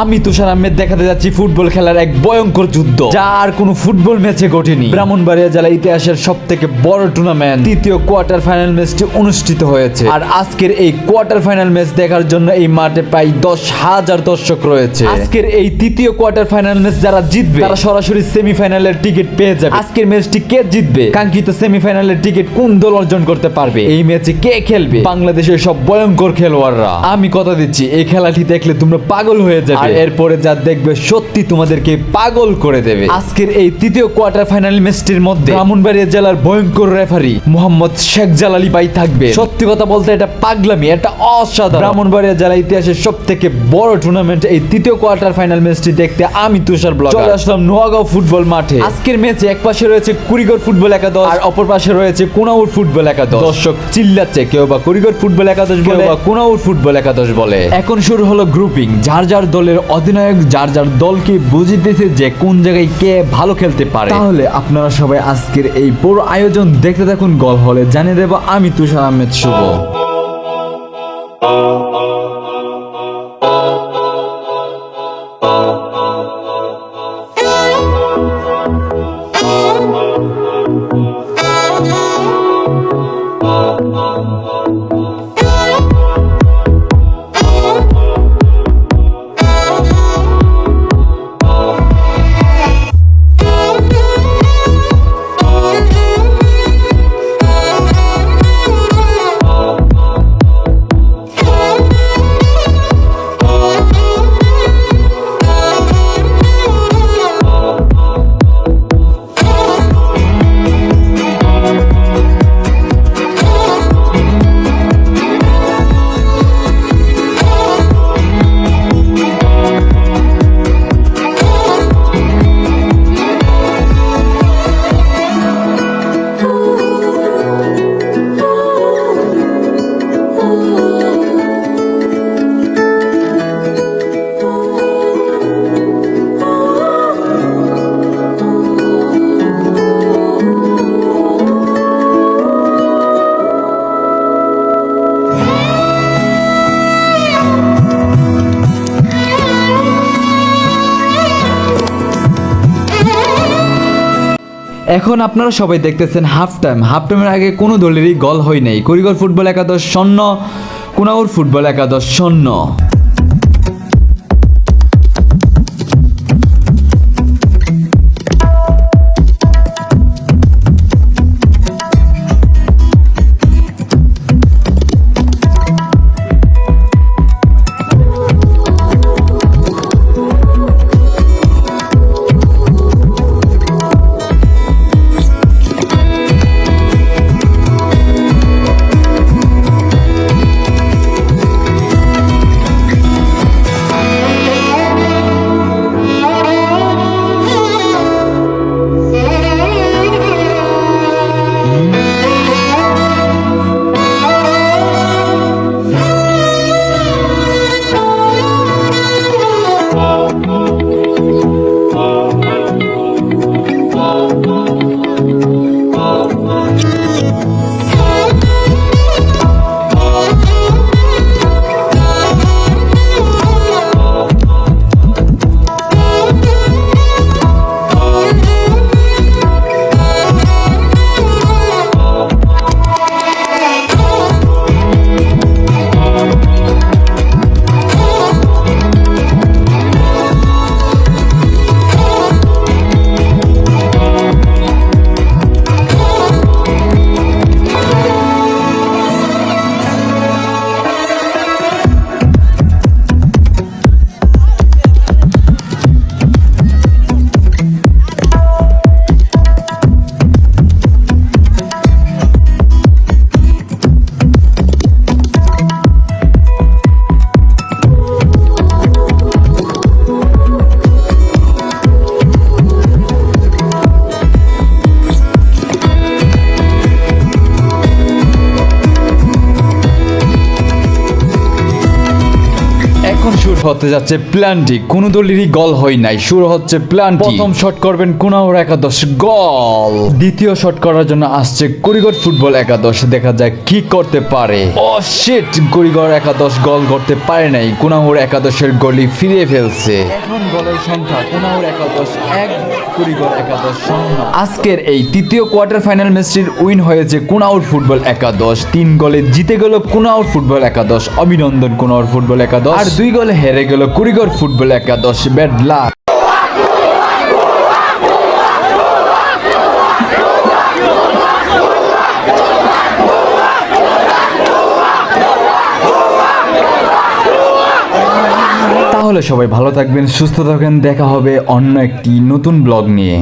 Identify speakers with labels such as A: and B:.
A: আমি তুষার আহমেদ দেখাতে যাচ্ছি ফুটবল খেলার এক ভয়ঙ্কর যুদ্ধ, যা আর কোনো ফুটবল ম্যাচে ঘটেনি। ব্রাহ্মণবাড়িয়া জেলা ইতিহাসের সব থেকে বড় টুর্নামেন্ট তৃতীয় কোয়ার্টার ফাইনাল ম্যাচটি অনুষ্ঠিত হয়েছে। আর আজকের এই কোয়ার্টার ফাইনাল ম্যাচ দেখার জন্য এই মাঠে প্রায় দশ হাজার দর্শক রয়েছে। আজকের এই তৃতীয় কোয়ার্টার ফাইনাল ম্যাচ যারা জিতবে, তারা সরাসরি সেমিফাইনালের টিকিট পেয়ে যাবে। আজকের ম্যাচটি কে জিতবে? কাঙ্ক্ষিত সেমিফাইনালের টিকিট কোন দল অর্জন করতে পারবে? এই ম্যাচে কে খেলবে? বাংলাদেশের সব ভয়ঙ্কর খেলোয়াড়রা। আমি কথা দিচ্ছি, এই খেলাটি দেখলে তোমরা পাগল হয়ে যাবে। আর এরপরে যা দেখবে সত্যি তোমাদেরকে পাগল করে দেবে। আজকের এই তৃতীয় কোয়ার্টার ফাইনাল ম্যাচটির মধ্যে ব্রাহ্মণবাড়িয়া জেলার ভয়ঙ্কর রেফারি মোহাম্মদ শেখ জালালি ভাই থাকবে। সত্যি কথা বলতে এটা পাগলামি এটা অসাধারণ। ব্রাহ্মণবাড়িয়া জেলা ইতিহাসের সব থেকে বড় টুর্নামেন্ট এই তৃতীয় কোয়ার্টার ফাইনাল ম্যাচটি দেখতে আমি তুষার ব্লগ চলে আসলাম নোয়াগাঁও ফুটবল মাঠে। আজকের ম্যাচে এক পাশে রয়েছে কুড়িগড় ফুটবল একাদশ আর অপর পাশে রয়েছে কোনাউর ফুটবল একাদশ। দর্শক চিল্লাচ্ছে কেউ বা কুড়িগড় ফুটবল একাদশ বলে বা কোনাউর ফুটবল একাদশ বলে। এখন শুরু হলো গ্রুপিং যার যার দলের অধিনায়ক যার যার দলকে বুঝিতেছে যে কোন জায়গায় কে ভালো খেলতে পারে। তাহলে আপনারা সবাই আজকের এই পুরো আয়োজন দেখতে থাকুন গল হলে। জানিয়ে দেব আমি তুষার আহমেদ শুভ। এখন আপনারা সবাই দেখতেছেন হাফ টাইম হাফ টাইমের আগে কোনো দলেরই গল হয় নাই। করিগর ফুটবল একাদশ, শূন্য। কুনাউর ফুটবল একাদশ, শূন্য। হতে যাচ্ছে প্ল্যানটি কোন দলেরই গল হয় নাই। শুরু হচ্ছে প্ল্যান প্রথম শট করবেন কুনাউর একাদশ। গল দ্বিতীয় শট করার জন্য আসছে কুড়িগড় ফুটবল একাদশ। দেখা যায় কি করতে পারে। ও শিট কুড়িগড় একাদশ গল করতে পারে নাই। কুনাউর একাদশের গলি ফিরিয়ে ফেলছে। এখন গলের সংখ্যা কুনাউর একাদশ এক কুড়িগড় একাদশ আজকের এই তৃতীয় কোয়ার্টার ফাইনাল ম্যাচটির উইন হয়েছে কুনাউর ফুটবল একাদশ। তিন গোলে জিতে গেল কুনাউর ফুটবল একাদশ। অভিনন্দন কুনাউর ফুটবল একাদশ। আর দুই গোলে হেরে গেল কুড়িগড় ফুটবল একাদশ ব্যাড লাক তাহলে সবাই ভালো থাকবেন, সুস্থ থাকবেন, দেখা হবে অন্য একটি নতুন ব্লগ নিয়ে।